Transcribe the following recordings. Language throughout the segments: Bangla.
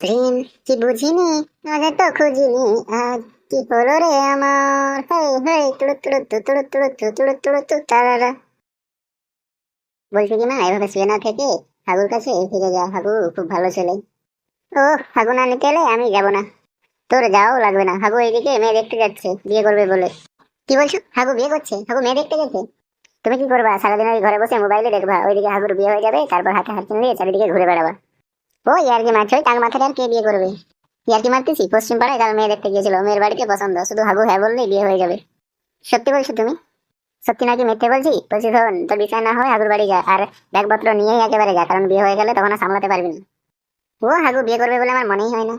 প্রেম কি বুঝিনি? আজ তো খুঁজিনি। আজ কি হলো রে আমার? হেই হেই তুড়ু তুড়ু, তু, তুড়ু তুড়ু, তু, তুড়ু তুড়ু, তু, তারারা। বলছি কি মা, এভাবে শুয়ে না থেকে হাগুর কাছে ফিরে যা হাগু, খুব ভালো ছেলে। ও, হাগু না নিতে এলে আমি যাব না। তোর যাও লাগবে না। হাগু এইদিকে মেয়ে দেখতে যাচ্ছে, বিয়ে করবে বলে। কি বলছো? হাগু বিয়ে করছে? হাগু মেয়ে দেখতে গেছে? তুমি কি করবা? সারাদিন ওই ঘরে বসে মোবাইলে দেখবা, ওইদিকে হাগুর বিয়ে হয়ে যাবে, তারপর হাতে হাত নিয়ে চারিদিকে ঘুরে বেড়াবা। মারছে ওই টাং মাথায় আর কে বিয়ে করবে? মারতেছি পশ্চিম পাড়ায় কাল মেয়ে দেখতে গিয়েছিল। মেয়ের বাড়িতে পছন্দ। শুধু হাগু হ্যাঁ বললেই বিয়ে হয়ে যাবে। সত্যি বলছো তুমি? সত্যি নাকি মিথ্যে বলছি? বলছি ধরুন তোর বিষয় না হয় হাগুর বাড়ি যা, আর ব্যাগপত্র নিয়েই একেবারে যা, কারণ বিয়ে হয়ে গেলে তখন আর সামলাতে পারবি না। ও, হাগু বিয়ে করবে বলে আমার মনেই হয় না।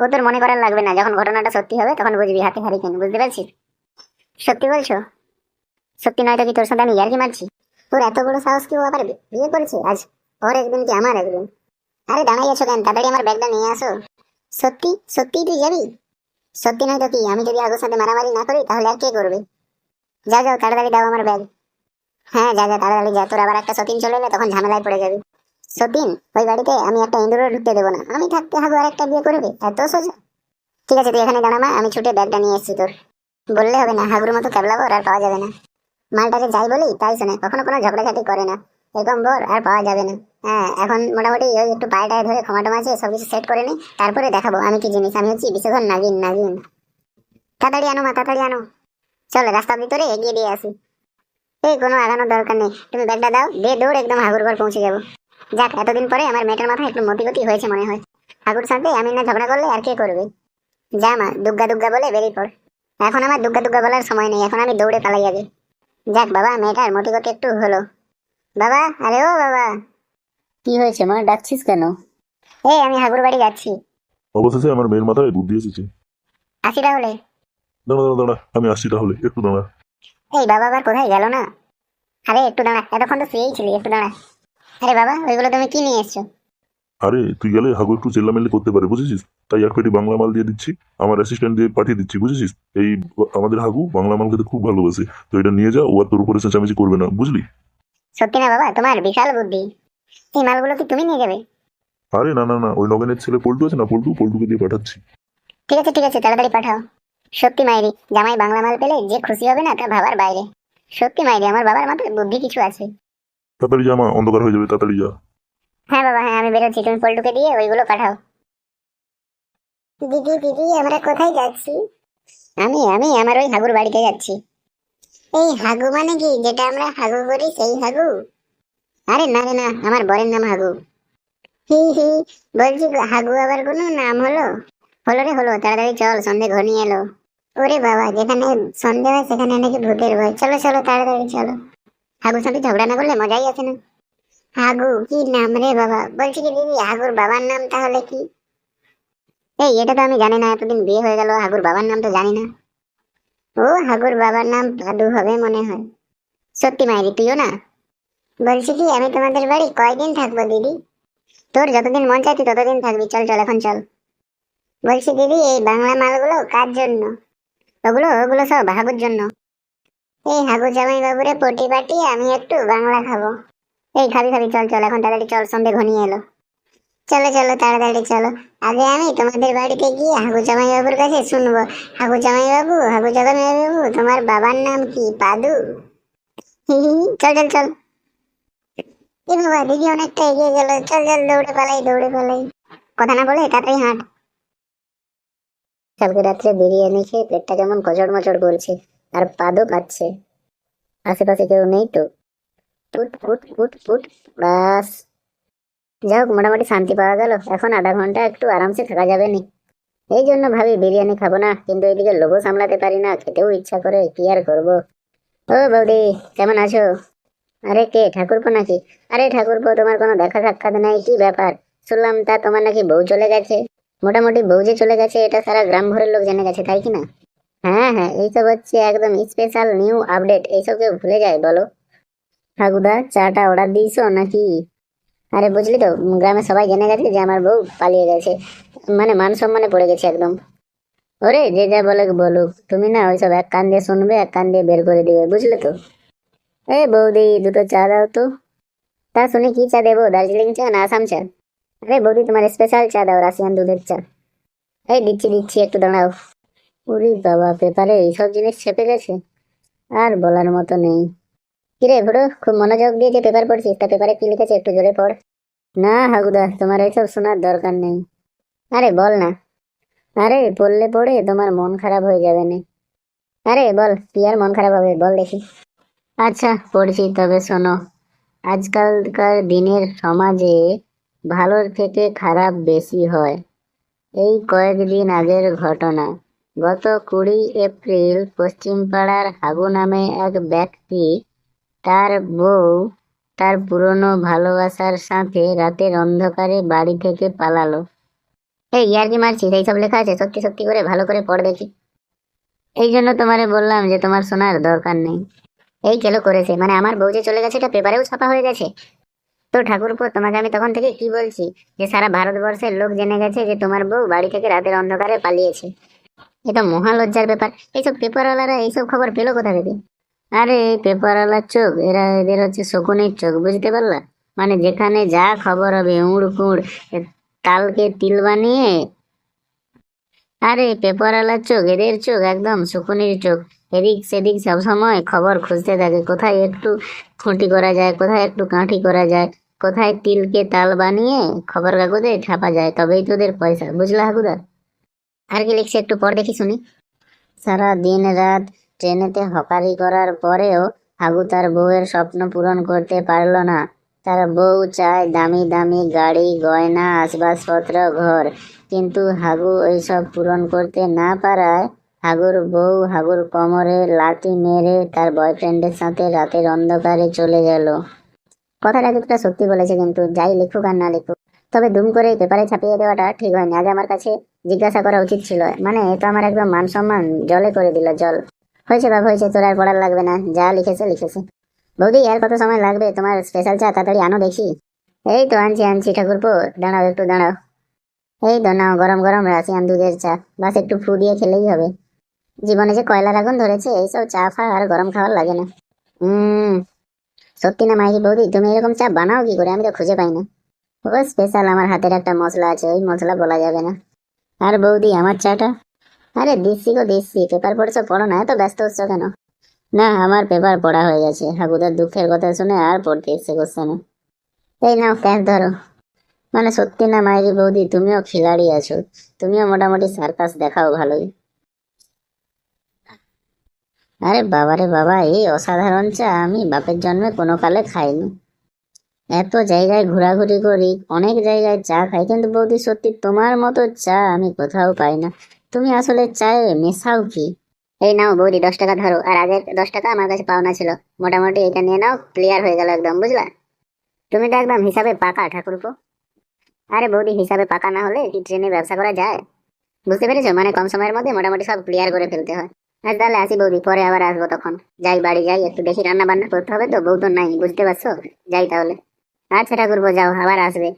ও, তোর মনে করার লাগবে না। যখন ঘটনাটা সত্যি হবে, তখন বুঝবি হাতে হারি কেন। বুঝতে পারছিস? সত্যি বলছো? সত্যি নয়তো কি তোর সাথে আমি ইয়ার্কি মারছি? তোর এত বড় সাহস কি ও আবার বিয়ে করেছে? আজ ওর একদিন কি আমার একদিন? আরে দাঁড়াই আছো কেন? তাড়াতাড়ি আমার ব্যাগটা নিয়ে আসো। সত্যি? সত্যি তুই যাবি? সত্যি নয়তো কি? আমি যদি আগের সাথে মারামারি না করি, তাহলে আর কে করবে? যা যাও তাড়াতাড়ি দাও আমার ব্যাগ। হ্যাঁ যা যা, তাড়াতাড়ি যা। তোর আবার একটা সতীন চলে এলে তখন ঝামেলায় পড়ে যাবি। সতীন, ওই বাড়িতে আমি একটা ইন্দুরও ঢুকতে দেবো না। আমি থাকতে হাগু আর একটা বিয়ে করবে? এত সোজা। ঠিক আছে, তুই এখানে দাঁড়া মা, আমি ছুটে ব্যাগটা নিয়ে এসেছি তোর। বললে হবে না, হাগুর মতো ক্যাবলাবো আর পাওয়া যাবে না। মালটাকে যাই বলি, তাই শোনে, কখনো কোনো ঝগড়াঝাটি করে না। এরকম বোর আর পাওয়া যাবে না। হ্যাঁ এখন মোটামুটি ওই একটু পায়ে টায়ে ধরে ক্ষমা টমা আছে সব কিছু সেট করে নি, তারপরে দেখাবো আমি কি জিনিস। আমি হচ্ছি বিশেষণ নাগিন নাগিন। তাড়াতাড়ি আনো মা, তাড়াতাড়ি আনো। চলো, রাস্তার ভিতরে এগিয়ে দিয়ে আসি। এই, কোনো আগানোর দরকার নেই। তুমি ব্যাগটা দাও, দিয়ে দৌড় একদম হাগুর ঘর পৌঁছে যাব। যাক, এতদিন পরে আমার মেয়েটার মাথায় একটু মতিগতি হয়েছে মনে হয়। হাগুর সাথে আমি না ঝগড়া করলে আর কে করবে? যা মা, দুগ্গা দুগ্গা বলে বেরিয়ে পড়। এখন আমার দুগ্গা দুগ্গা বলার সময় নেই, এখন আমি দৌড়ে পালাই যাবে যাক বাবা, মেয়েটার মতিগতি একটু হলো। বাবা আরে ও বাবা। কি হয়েছে মা? ডাকছিস কেন? এই আমি হাগুর বাড়ি যাচ্ছি। অবশেষে আমার মেয়ের মাথায় বুদ্ধি এসেছে। আসি তাহলে? দাঁড়া দাঁড়া দাঁড়া আমি আসছি তাহলে। একটু দাঁড়া। এই বাবা আবার কোথায় গেল না? আরে একটু দাঁড়া এতক্ষণ তো শুয়েই ছিলি একটু দাঁড়া। আরে বাবা ওইগুলো তুমি কি নিয়ে এসছো? আরে তুই গেলে হাগু একটু চেল্লামেল্লি করতে পারে বুঝেছিস? তাই এক পেটি বাংলা মাল দিয়ে দিচ্ছি আমার অ্যাসিস্ট্যান্ট দিয়ে পাঠিয়ে দিচ্ছি বুঝেছিস? এই আমাদের হাগু বাংলা মাল খেতে খুব ভালোবাসে। তো এটা নিয়ে যা ও আর তোর উপরে চেঁচামেচি করবে না বুঝলি? সত্যি না বাবা তোমার বিশাল বুদ্ধি। এই মালগুলো কি তুমি নিয়ে যাবে? আরে না না না ওই নগেনের ছেলে পল্টু আছে না পল্টু? পল্টুকে দিয়ে পাঠাচ্ছি। ঠিক আছে ঠিক আছে তাড়াতাড়ি পাঠাও। সত্যি মাইরি জামাই বাংলা মাল পেলে যে খুশি হবে না তা ভাবার বাইরে। সত্যি মাইরি আমার বাবার মাথায় বুদ্ধি কিছু আছে। তাড়াতাড়ি যা মা অন্ধকার হয়ে যাবে তাড়াতাড়ি যা। হ্যাঁ বাবা হ্যাঁ আমি বেরোচ্ছি তুমি পল্টুকে দিয়ে ওইগুলো পাঠাও। দিদি দিদি আমরা কোথায় যাচ্ছি? আমি আমি আমার ওই হাগুর বাড়িতে যাচ্ছি। এই হাগু মানে কি? যেটা আমরা হাগু করি, সেই হাগু? আরে না রে না, আমার বরের নাম হাগু। হি হি, বলছি হাগু আবার কোনো নাম হলো? হলো রে, হলো। তাড়াতাড়ি চল, সন্ধে ঘনিয়ে এলো। ওরে বাবা, যেখানে সন্ধে হয়, সেখানে নাকি ভূতের ভয়। চলো চলো, তাড়াতাড়ি চলো। হাগুর সাথে ঝগড়া না করলে মজাই আছে না। হাগু, কি নাম রে বাবা? বলছি কি দিদি, হাগুর বাবার নাম তাহলে কি? এই, এটা তো আমি জানি না, এতদিন বিয়ে হয়ে গেল, হাগুর বাবার নাম তো জানি না। ও হাগুর বাবার নাম দাদু হবে মনে হয়। সত্যি মাইরি, তুইও না? বলছি কি, আমি তোমাদের বাড়ি কয়দিন থাকব দিদি? তোর যতদিন মন চাই তুই ততদিন থাকবি, চল চল, এখন চল। বলছি দিদি, এই বাংলা মালগুলো কার জন্য? ওগুলো ওগুলো সব হাগুর জন্য। এই হাগু জামাই বাবুরে পটি পাটি, আমি একটু বাংলা খাব। এই খাবি খাবি, চল চল, এখন তাড়াতাড়ি চল, সন্ধে ঘনিয়ে এলো। চলো চলো, তাড়াতাড়ি চলো। আগে আমি তোমাদের বাড়িতে গিয়ে হাগু জামাই বাবুর কাছে শুনব। হাগু জামাই বাবু হাগু জামাই বাবু তোমার বাবার নাম কি? পাদু? চল চল চল। এ বাবা, দিদি অনেকটা এগিয়ে গেল। চল চল, দৌড়ে পালাই দৌড়ে পালাই। কথা না বলে তাড়াতাড়ি হাঁট। কালকে রাত্রে বিরিয়ানি খেয়ে পেটটা কেমন কচড় মচড় করছে, আর পাদও পাচ্ছে আশেপাশে কেউ নেই তো? ফুট ফুট ফুট ফুট বাস। যাই হোক, মোটামুটি শান্তি পাওয়া গেল। এখন আধা ঘণ্টা একটু আরামসে থাকা যাবে নি। এই জন্য ভাবি বিরিয়ানি খাব না, কিন্তু এদিকে লোভও সামলাতে পারি না, খেতেও ইচ্ছা করে, কি আর করব? ও বৌদি, কেমন আছো? আরে কে, ঠাকুরপো নাকি? আরে ঠাকুরপো, তোমার কোনো দেখা সাক্ষাৎ নাই, কি ব্যাপার? শুনলাম তা তোমার নাকি বউ চলে গেছে। মোটামুটি বউ যে চলে গেছে, এটা সারা গ্রাম ভরের লোক জেনে গেছে, তাই কি না? হ্যাঁ হ্যাঁ এইসব হচ্ছে একদম স্পেশাল নিউ আপডেট এইসব কেউ ভুলে যায়, বলো। ঠাকুরদা, চাটা অর্ডার দিয়েছ নাকি? আরে বুঝলি তো, গ্রামে সবাই জেনে গেছে যে আমার বউ পালিয়ে গেছে। মানে মান সম্মানে পড়ে গেছে একদম। ওরে যে যা বলে বলুক, তুমি না ওইসব এক কান দিয়ে শুনবে, এক কান দিয়ে বের করে দিবে, বুঝলে তো? এই বৌদি, দুটো চা দাও তো। তা শুনে কি চা দেবো, দার্জিলিং চা না আসাম চা? আরে বৌদি, তোমার স্পেশাল চা দাও, রাশিয়ান দুধের চা। এই দিচ্ছি দিচ্ছি, একটু দাঁড়াও। উরি বাবা, পেপারে এইসব জিনিস ছেপে গেছে? আর বলার মতো নেই। কিরে ভুড়ো খুব মনোযোগ দিয়ে যে পেপার পড়ছিস, তা পেপারে কি লিখেছে একটু জোরে পড়। না হাগুদা, তোমার এইসব শোনার দরকার নেই। আরে বল না। আরে পড়লে পড়ে তোমার মন খারাপ হয়ে যাবে না। আরে বল, কি আর মন খারাপ হবে, বল দেখি। আচ্ছা পড়ছি, তবে শোনো। আজকালকার দিনের সমাজে ভালোর থেকে খারাপ বেশি হয়। এই কয়েকদিন আগের ঘটনা। গত কুড়ি এপ্রিল পশ্চিমপাড়ার হাগু নামে এক ব্যক্তি তার বউ তার পুরনো ভালোবাসার সাথে রাতের অন্ধকারে বাড়ি থেকে পালালো। এই, ইয়ার কি মারছিস? এইসব লেখা আছে? সত্যি সত্যি করে ভালো করে পড় দেখি। এই জন্য তোমারে বললাম যে তোমার শোনার দরকার নেই। এই কেলো করেছে? মানে আমার বউ যে চলে গেছে, এটা পেপারেও ছাপা হয়ে গেছে? তো ঠাকুরপো, তোমাকে আমি তখন থেকে কি বলছি? যে সারা ভারতবর্ষের লোক জেনে গেছে যে তোমার বউ বাড়ি থেকে রাতের অন্ধকারে পালিয়েছে। এটা মহালজ্জার ব্যাপার। এইসব পেপারওয়ালারা এইসব খবর পেল কোথা থেকে? আরে, পেপারওয়ালার চোখ, এরা এদের হচ্ছে শকুনের চোখ, বুঝতে পারলা? মানে যেখানে যা খবর হবে উড় কুড় তালকে তিল বানিয়ে। আরে, পেপারওয়ালার চোখ, এদের চোখ, একদম শকুনির চোখ। এদিক সেদিক সবসময় খবর খুঁজতে থাকে, কোথায় একটু খুঁটি করা যায়, কোথায় একটু কাঠি করা যায়, কোথায় তিলকে তাল বানিয়ে খবর কাগজে ছাপা যায়, তবেই তোদের পয়সা, বুঝলা হাগুদা আর কি লিখছে একটু পর দেখি শুনি। সারা দিন রাত ট্রেনেতে হকারি করার পরেও হাগু তার বউয়ের স্বপ্ন পূরণ করতে পারল না। তার বউ চায় দামি দামি গাড়ি, গয়না আসবাবপত্র ঘর। কিন্তু হাগু এইসব পূরণ করতে না পারায় হাগুর বউ হাগুর কোমরে লাথি মেরে তার বয়ফ্রেন্ডের সাথে রাতের অন্ধকারে চলে গেল। কথাটা কিছুটা সত্যি বলেছে কিন্তু যাই লিখুক আর না লিখুক, তবে দুম করে পেপারে ছাপিয়ে দেওয়াটা ঠিক হয়নি। আগে আমার কাছে জিজ্ঞাসা করা উচিত ছিল। মানে এ তো আমার একদম মান সম্মান জলে করে দিল জল। হয়েছে বাবা হয়েছে। তোর আর পড়ার লাগবে না। যা লিখেছে লিখেছে। বৌদি, আর কত সময় লাগবে? তোমার স্পেশাল চা তাড়াতাড়ি আনো দেখি। এই তো আনছি আনছি ঠাকুরপো। দাঁড়াও, একটু দাঁড়াও। এই তো নাও, গরম গরম রাশিয়ান দুধের চা। বাস একটু ফু দিয়ে খেলেই হবে। জীবনে যে কয়লার আগুন ধরেছে, এইসব চা ফা আর গরম খাওয়ার লাগে না। হুম সত্যি না মাইকি বৌদি? তুমি এরকম চা বানাও কি করে? আমি তো খুঁজে পাই না। ও স্পেশাল আমার হাতের একটা মশলা আছে, ওই মশলা বলা যাবে না। আর বৌদি, আমার চাটা? আরে দিচ্ছি গো দিচ্ছি পেপার পড়ছো, পড়ো না, এত ব্যস্ত হচ্ছ কেন? না, আমার পেপার পড়া হয়ে গেছে। হাগুদার দুঃখের কথা শুনে আর পড়তে ইচ্ছে করছে না। এই নাও ক্যাশ ধরো। মানে সত্যি না মাইরি বৌদি, তুমিও খিলাড়ি আছো। তুমিও মোটামুটি সার্কাস দেখাও ভালোই। আরে বাবারে বাবা, এই অসাধারণ চা আমি বাপের জন্মে কোনো কালে খাইনি। এত জায়গায় ঘোরাঘুরি করি, অনেক জায়গায় চা খাই, কিন্তু বৌদি সত্যি তোমার মতো চা আমি কোথাও পাই না। তুমি আসলে চায়ে মেশাও কি? এই নাও বৌদি, দশ টাকা ধরো। আর আগের দশ টাকা আমার কাছে পাওনা ছিল। মোটামুটি এটা নিয়ে নাও ক্লিয়ার হয়ে গেল একদম, বুঝলা? তুমি তো একদম হিসাবে পাকা ঠাকুরপো। আরে বৌদি, হিসাবে পাকা না হলে কি ট্রেনে ব্যবসা করা যায়? বুঝতে পেরেছ? মানে কম সময়ের মধ্যে মোটামুটি সব ক্লিয়ার করে ফেলতে হয়। আর তাহলে আসি বৌদি, পরে আবার আসব তখন। যাই বাড়ি যাই, একটু দেখি রান্না বান্না করতে হবে তো, বউ তো নাই, বুঝতে পারছ? যাই তাহলে। আচ্ছা ঠাকুরপো, যাও, আবার আসবে।